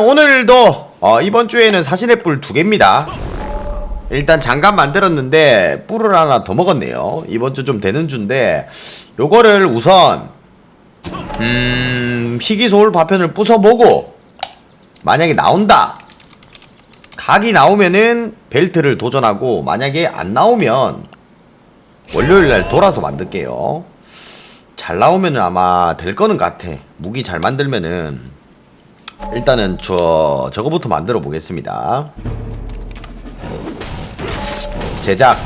오늘도 어, 이번 주에는 사신의 뿔 두 개입니다. 일단 장갑 만들었는데 뿔을 하나 더 먹었네요. 이번 주 좀 되는 주인데 요거를 우선 음 희귀 소울 파편을 부숴보고 만약에 나온다 각이 나오면은 벨트를 도전하고 만약에 안 나오면 월요일날 돌아서 만들게요. 잘 나오면은 아마 될 거는 같아. 무기 잘 만들면은 일단은 저 저거부터 만들어 보겠습니다. 제작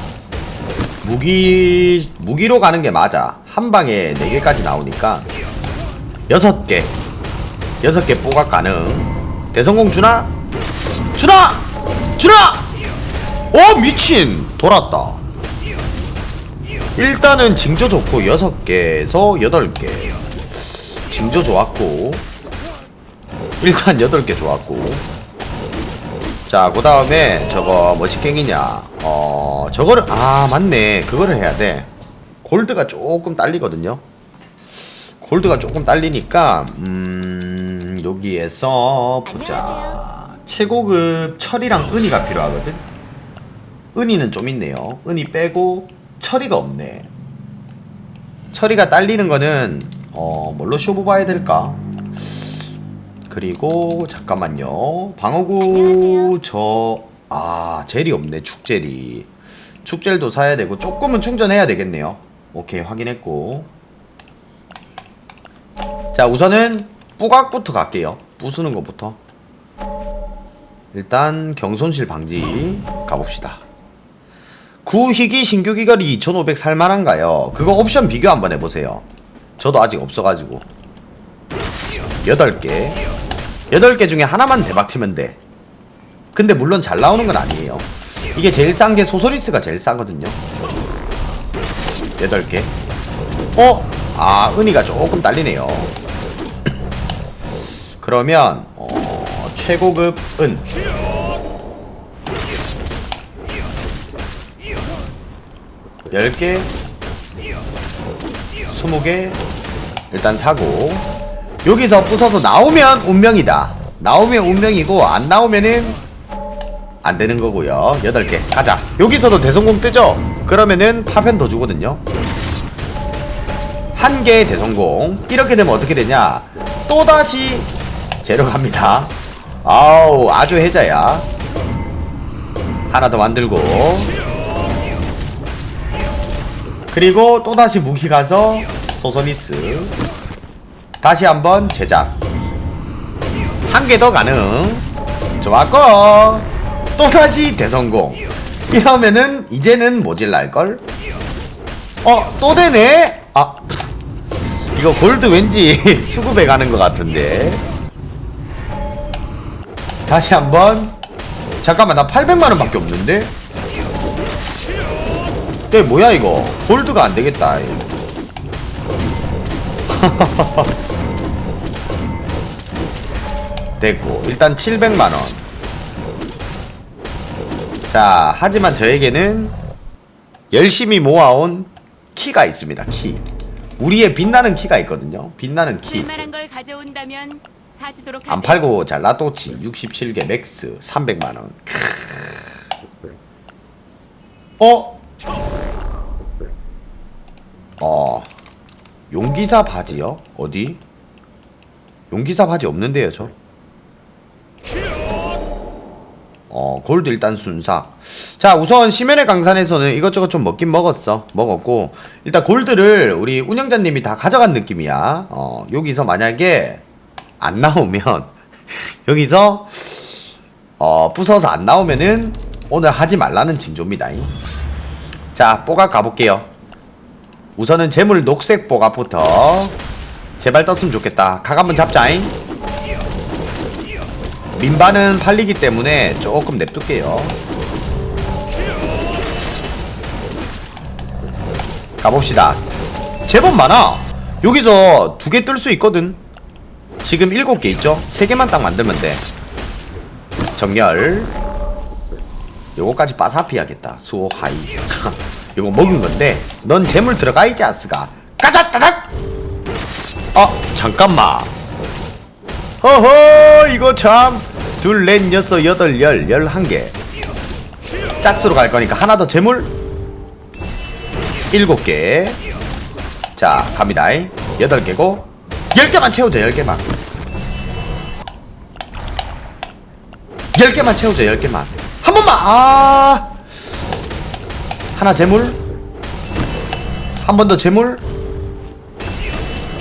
무기 무기로 가는 게 맞아. 한 방에 4개까지 나오니까 6개. 6개 뽀각 가능. 대성공 주나? 주나! 주나! 어 미친! 돌았다. 일단은 징조 좋고 6개에서 8개. 징조 좋았고 일단 8개 좋았고. 자그 다음에 저거 뭐시갱이냐? 어 저거를 아 맞네. 그거를 해야 돼. 골드가 조금 딸리거든요. 골드가 조금 딸리니까 음 여기에서 보자. 최고급 철이랑 은이가 필요하거든? 은이는 좀 있네요. 은이 빼고 철이가 없네. 철이가 딸리는 거는 어 뭘로 쇼부 봐야 될까 그리고 잠깐만요. 방어구 저 아 젤이 없네 축젤이. 축젤도 사야 되고 조금은 충전해야 되겠네요. 오케이 확인했고. 자 우선은 뿌각부터 갈게요. 부수는 것부터. 일단 경손실 방지 가봅시다. 구희귀 신규 귀걸이 2500 살만한가요? 그거 옵션 비교 한번 해보세요. 저도 아직 없어가지고. 8개 8개 중에 하나만 대박 치면 돼. 근데 물론 잘 나오는 건 아니에요. 이게 제일 싼 게 소소리스가 제일 싸거든요. 8개. 어? 아 은희가 조금 딸리네요. 그러면 어, 최고급 은. 열개. 스무 개. 일단 사고 여기서 부숴서 나오면 운명이다. 나오면 운명이고 안 나오면은 안 되는 거고요. 8개 가자. 여기서도 대성공 뜨죠? 그러면은 파편 더 주거든요. 한 개의 대성공. 이렇게 되면 어떻게 되냐? 또다시 제로 갑니다. 아우 아주 해자야. 하나 더 만들고 그리고 또다시 무기 가서 소서리스 다시 한번 제작. 한 개 더 가능. 좋았고 또다시 대성공. 이러면은 이제는 모질랄걸? 어 또 되네? 아 이거 골드 왠지 수급해 가는 것 같은데. 다시 한번. 잠깐만 나 800만원 밖에 없는데? 네 뭐야 이거? 골드가 안 되겠다 됐고 일단 700만원. 자 하지만 저에게는 열심히 모아온 키가 있습니다 키. 우리의 빛나는 키가 있거든요. 빛나는 키. 쓸만한 걸 가져온다면 사주도록 안 하지. 팔고 잘라도치 67개 맥스 300만원. 어? 어 용기사 바지요? 어디? 용기사 바지 없는데요 저? 어 골드 일단 순삭 자 우선 심연의 강산에서는 이것저것 좀 먹긴 먹었어 먹었고 일단 골드를 우리 운영자님이 다 가져간 느낌이야 어 여기서 만약에 안 나오면 여기서 어 부숴서 안 나오면은 오늘 하지 말라는 징조입니다 자 뽀각 가볼게요 우선은 재물 녹색 뽀각부터. 제발 떴으면 좋겠다. 각 한번 잡자잉. 민바는 팔리기 때문에 조금 냅둘게요. 가봅시다. 제법 많아. 여기서 두 개 뜰 수 있거든. 지금 일곱 개 있죠? 세 개만 딱 만들면 돼. 정렬. 요거까지 빠사피 하겠다. 수호 하이 요거 먹은 건데 넌 재물 들어가 있지 않스가. 까자 따닥! 어 잠깐만. 허허 이거 참. 둘, 넷, 여섯, 여덟, 열, 열한 개. 짝수로 갈 거니까 하나 더 재물. 일곱 개 자 갑니다. 여덟 개고. 열 개만 채우자 열 개만. 열 개만 채우자 열 개만. 한 번만! 아 하나 재물? 한 번 더 재물?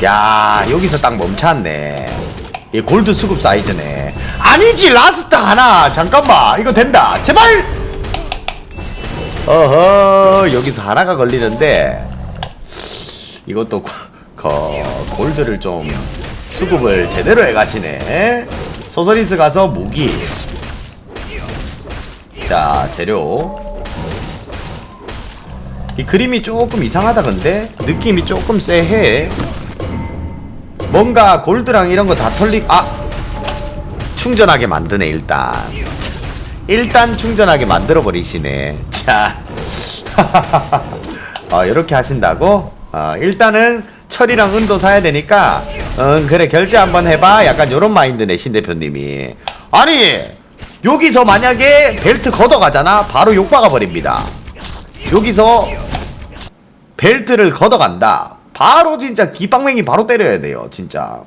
야 여기서 딱 멈췄네. 이 골드 수급 사이즈네. 아니지 라스트 하나. 잠깐만 이거 된다. 제발! 어허 여기서 하나가 걸리는데. 이것도 고- 거, 골드를 좀 수급을 제대로 해가시네. 소서리스 가서 무기. 자 재료 이 그림이 조금 이상하다 근데? 느낌이 조금 쎄해. 뭔가 골드랑 이런 거 다 털리 아! 충전하게 만드네 일단. 참, 일단 충전하게 만들어 버리시네. 자. 어, 이렇게 하신다고? 어, 일단은 철이랑 은도 사야 되니까 응 그래 결제 한번 해봐. 약간 요런 마인드네 신 대표님이. 아니 여기서 만약에 벨트 걷어가잖아? 바로 욕 박아 버립니다. 여기서 벨트를 걷어간다. 바로 진짜 기빵맹이 바로 때려야 돼요, 진짜.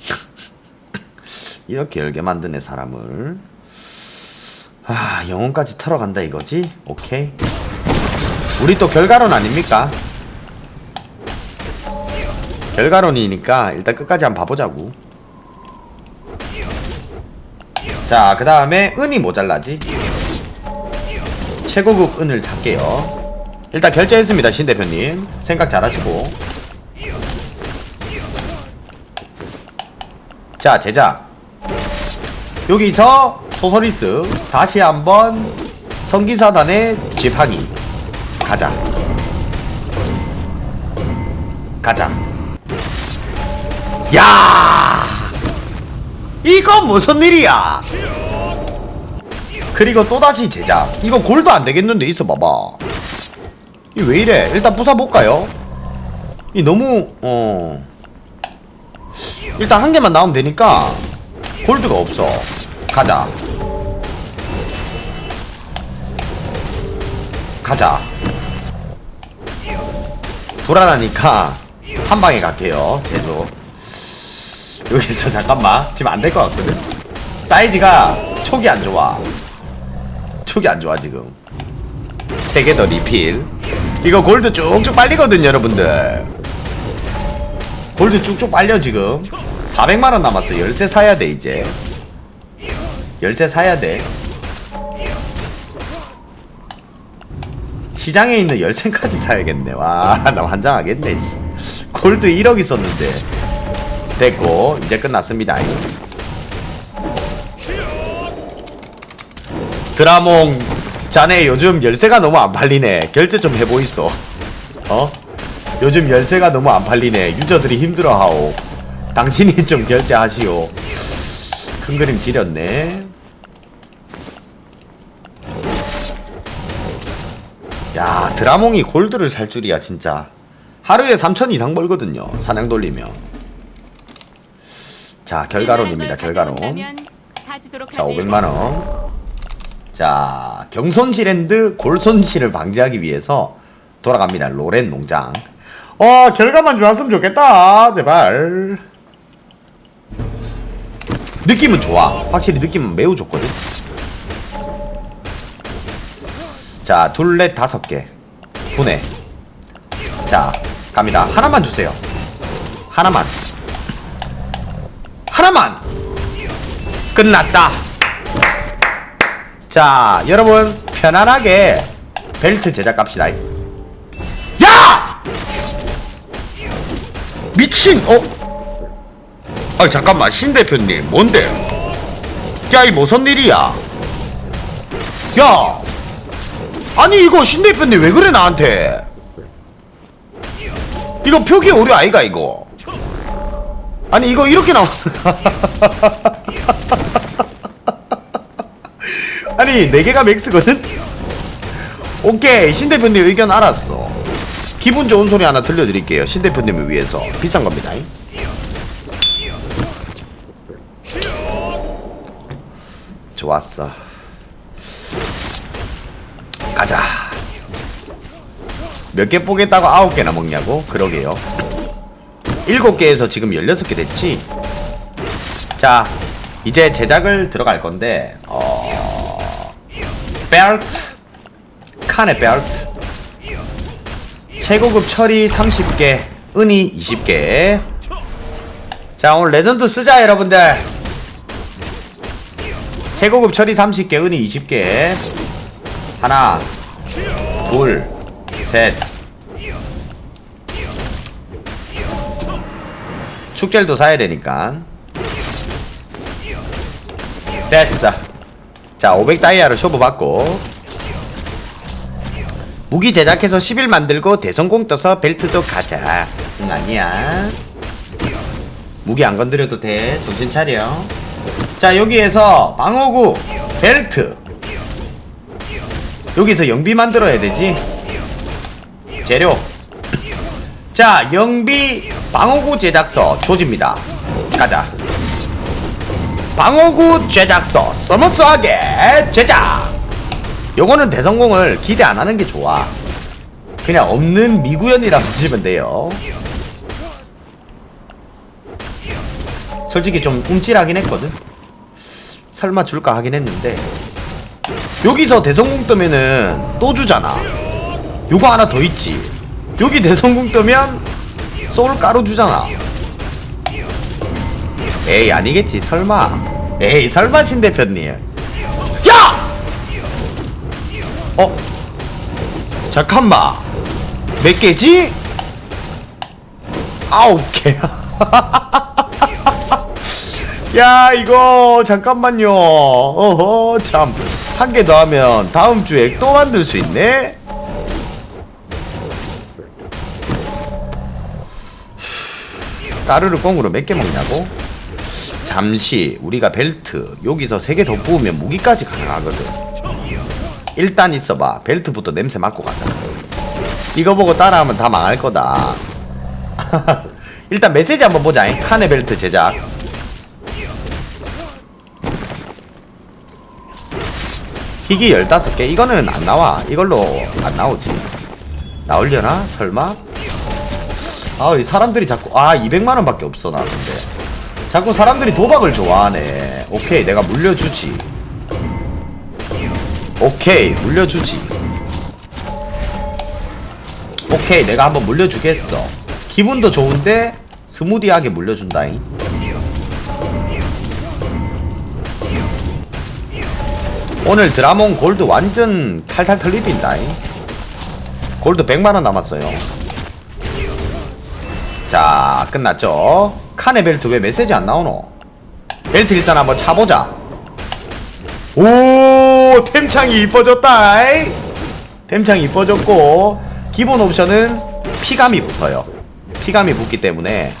이렇게 열게 만드네 사람을. 아 영혼까지 털어간다 이거지? 오케이. 우리 또 결과론 아닙니까? 결과론이니까 일단 끝까지 한번 봐보자고. 자, 그 다음에 은이 모자라지. 최고급 은을 살게요. 일단 결제했습니다, 신 대표님. 생각 잘하시고. 자, 제작. 여기서 소서리스 다시 한번 성기사단의 지팡이 가자. 가자. 야! 이거 무슨 일이야? 그리고 또다시 제작. 이거 골드 안 되겠는데 있어 봐봐. 이 왜 이래? 일단 부숴 볼까요? 이 너무 어 일단 한 개만 나오면 되니까 골드가 없어. 가자. 가자. 불안하니까 한 방에 갈게요. 제조. 여기서 잠깐만 지금 안 될 것 같거든. 사이즈가 촉이 안 좋아. 촉이 안 좋아 지금. 세 개 더 리필. 이거 골드 쭉쭉 빨리거든 여러분들. 골드 쭉쭉 빨려 지금. 400만 원 남았어. 열쇠 사야 돼 이제. 열쇠 사야 돼. 시장에 있는 열쇠까지 사야겠네. 와, 나 환장하겠네. 씨. 골드 1억 있었는데. 됐고, 이제 끝났습니다. 드라몽, 자네 요즘 열쇠가 너무 안 팔리네. 결제 좀 해보이소. 어? 요즘 열쇠가 너무 안 팔리네. 유저들이 힘들어하오. 당신이 좀 결제하시오. 큰 그림 지렸네. 야 드라몽이 골드를 살 줄이야 진짜 하루에 3천 이상 벌거든요 사냥 돌리면 자 결과론입니다 결과론 자 하지. 500만원 자 경손시랜드 골손실을 방지하기 위해서 돌아갑니다 로렌 농장 어 결과만 좋았으면 좋겠다 제발 느낌은 좋아 확실히 느낌은 매우 좋거든 자, 둘, 넷, 다섯 개. 분해. 자, 갑니다. 하나만 주세요. 하나만. 하나만! 끝났다. 자, 여러분, 편안하게 벨트 제작 갑시다. 야! 미친, 어? 아 잠깐만, 신 대표님, 뭔데? 야, 이 무슨 일이야? 야! 아니 이거 신 대표님 왜 그래 나한테? 이거 표기 오류 아이가 이거? 아니 이거 이렇게 나오 아니 4개가 맥스거든? 오케이 신 대표님 의견 알았어 기분 좋은 소리 하나 들려드릴게요 신 대표님을 위해서 비싼 겁니다 좋았어 가자 몇 개 뽀겠다고 9개나 먹냐고? 그러게요 7개에서 지금 16개 됐지? 자 이제 제작을 들어갈 건데 어, 벨트, 칸의 벨트, 최고급 처리 30개, 은이 20개. 자, 오늘 레전드 쓰자, 여러분들. 최고급 처리 30개, 은이 20개. 하나, 둘, 셋. 축젤도 사야 되니까. 됐어. 자, 500 다이아를 쇼부 받고. 무기 제작해서 10일 만들고 대성공 떠서 벨트도 가자. 응, 아니야. 무기 안 건드려도 돼. 정신 차려. 자, 여기에서 방어구, 벨트. 여기서 영비 만들어야 되지. 재료. 자, 영비 방어구 제작서 조집니다. 가자. 방어구 제작서 서머스하게 제작. 요거는 대성공을 기대 안 하는 게 좋아. 그냥 없는 미구연이라 보시면 돼요. 솔직히 좀 움찔하긴 했거든. 설마 줄까 하긴 했는데 여기서 대성공 뜨면은 또 주잖아. 요거 하나 더 있지. 여기 대성공 뜨면 소울 가루 주잖아. 에이 아니겠지 설마. 에이 설마 신 대표님. 야! 어? 잠깐만. 몇 개지? 아홉 개야. 야 이거 잠깐만요. 어허 참. 한 개 더 하면 다음 주에 또 만들 수 있네? 까르르 꽁으로 몇 개 먹냐고? 잠시 우리가 벨트 여기서 세개더 부으면 무기까지 가능하거든. 일단 있어봐. 벨트부터 냄새 맡고 가자. 이거 보고 따라하면 다 망할 거다. 일단 메시지 한번 보자. 칸의 벨트 제작. 희귀 15개. 이거는 안 나와. 이걸로 안 나오지. 나올려나? 설마? 아이 사람들이 자꾸 아 200만원 밖에 없어 나 근데 자꾸 사람들이 도박을 좋아하네. 오케이 내가 물려주지. 오케이 물려주지. 오케이 내가 한번 물려주겠어. 기분도 좋은데 스무디하게 물려준다잉. 오늘 드라몬 골드 완전 탈탈 털리빈다잉. 골드 100만원 남았어요. 자 끝났죠 칸의 벨트 왜 메시지 안 나오노? 벨트 일단 한번 차보자. 오 템창이 이뻐졌다. 템창이 이뻐졌고 기본 옵션은 피감이 붙어요. 피감이 붙기 때문에.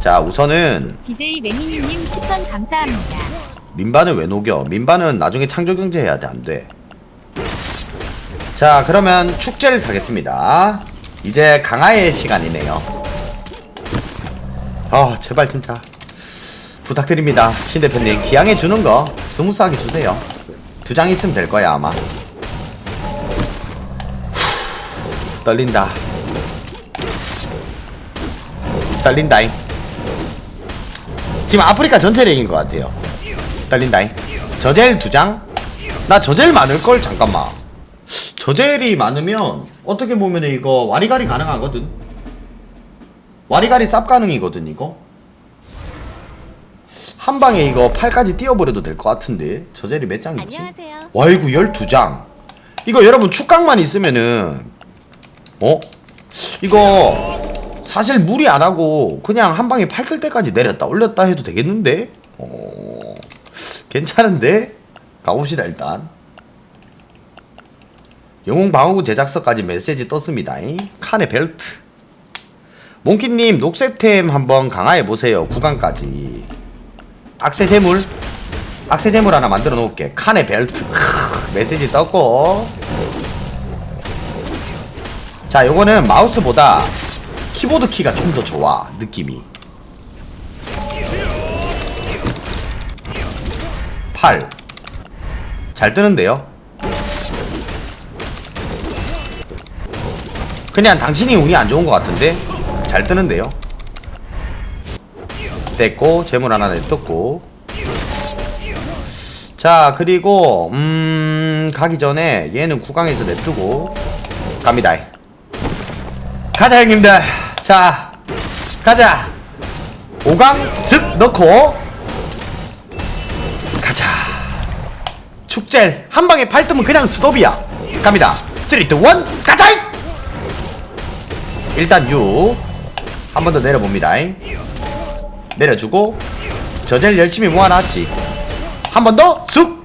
자 우선은 BJ 매니님 추천 감사합니다. 민반을 왜 녹여? 민반은 나중에 창조경제 해야 돼 안돼? 자 그러면 축제를 사겠습니다. 이제 강화의 시간이네요 아 제발 진짜. 부탁드립니다 신 대표님. 기왕에 주는 거 스무스하게 주세요. 두 장 있으면 될 거야 아마. 후, 떨린다. 떨린다잉. 지금 아프리카 전체를 이긴 것 같아요. 떨린다잉. 저젤 두 장? 나 저젤 많을걸? 잠깐만. 저젤이 많으면 어떻게 보면 이거 와리가리 가능하거든 와리가리 쌉 가능이거든 이거 한 방에 이거 팔까지 띄워버려도 될 것 같은데 저젤이 몇 장이지? 안녕하세요. 와이구 12장 이거 여러분 축각만 있으면은 어? 이거 사실 무리 안 하고 그냥 한 방에 팔뜰 때까지 내렸다 올렸다 해도 되겠는데? 어... 괜찮은데? 가봅시다 일단 영웅 방어구 제작서까지 메시지 떴습니다 칸의 벨트 몽키님 녹색템 한번 강화해보세요 구간까지. 악세 재물. 악세 재물 하나 만들어 놓을게. 칸의 벨트. 크, 메시지 떴고. 자 요거는 마우스보다 키보드 키가 좀 더 좋아 느낌이. 8 잘 뜨는데요? 그냥 당신이 운이 안 좋은 것 같은데 잘 뜨는데요. 됐고 재물 하나 냅뒀고. 자 그리고 음 가기 전에 얘는 구강에서 냅두고 갑니다. 가자 형님들. 자 가자. 5강 쓱 넣고 가자. 축제 한 방에 팔 뜨면 그냥 스톱이야. 갑니다. 3 2 1 가자! 일단 6 한 번 더 내려봅니다. 내려주고 저젤 열심히 모아놨지. 한 번 더 쑥!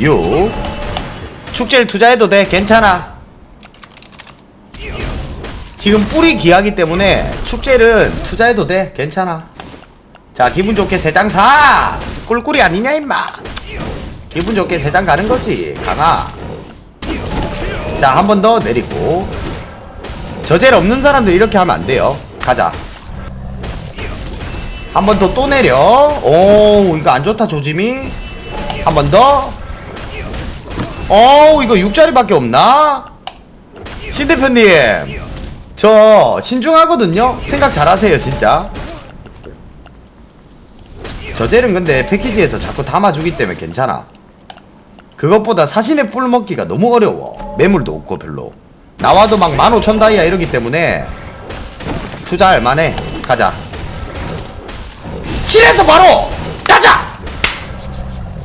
6 축제를 투자해도 돼 괜찮아. 지금 뿌리 귀하기 때문에 축제는 투자해도 돼 괜찮아. 자 기분 좋게 세 장 사! 꿀꿀이 아니냐 임마. 기분 좋게 세 장 가는 거지 강아. 자 한 번 더 내리고 저젤 없는 사람들 이렇게 하면 안 돼요. 가자. 한 번 더 또 내려. 오 이거 안 좋다 조짐이 한 번더. 오 이거 6자리밖에 없나? 신 대표님 저 신중하거든요? 생각 잘하세요 진짜. 저젤은 근데 패키지에서 자꾸 담아주기 때문에 괜찮아. 그것보다 사신의 뿔 먹기가 너무 어려워. 매물도 없고 별로 나와도 막 15,000 다이아 이러기 때문에 투자할 만해. 가자. 실에서 바로 가자!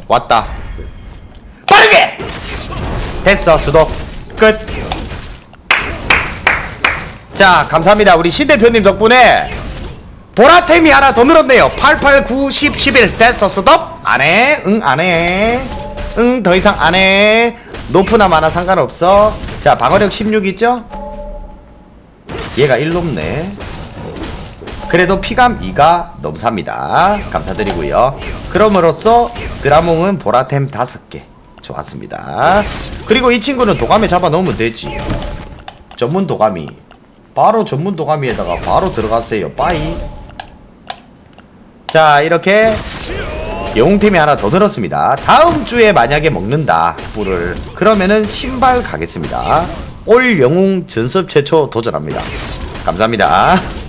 왔다. 빠르게! 됐어 수도. 끝자 감사합니다. 우리 신 대표님 덕분에 보라템이 하나 더 늘었네요. 8, 8, 9, 10, 11 됐어 스톱 안해. 응 안해. 응 더 이상 안해 높으나 많아 상관없어. 자 방어력 16 있죠? 얘가 1 높네. 그래도 피감 2가 넘삽니다. 감사드리고요. 그럼으로써 드라몽은 보라템 5개. 좋았습니다. 그리고 이 친구는 도감에 잡아 넣으면 되지. 전문 도감이. 바로 전문 도감이에다가 바로 들어갔어요. 빠이. 자 이렇게 영웅템이 하나 더 늘었습니다. 다음 주에 만약에 먹는다 뿔을. 그러면은 신발 가겠습니다. 올 영웅 전섭 최초 도전합니다. 감사합니다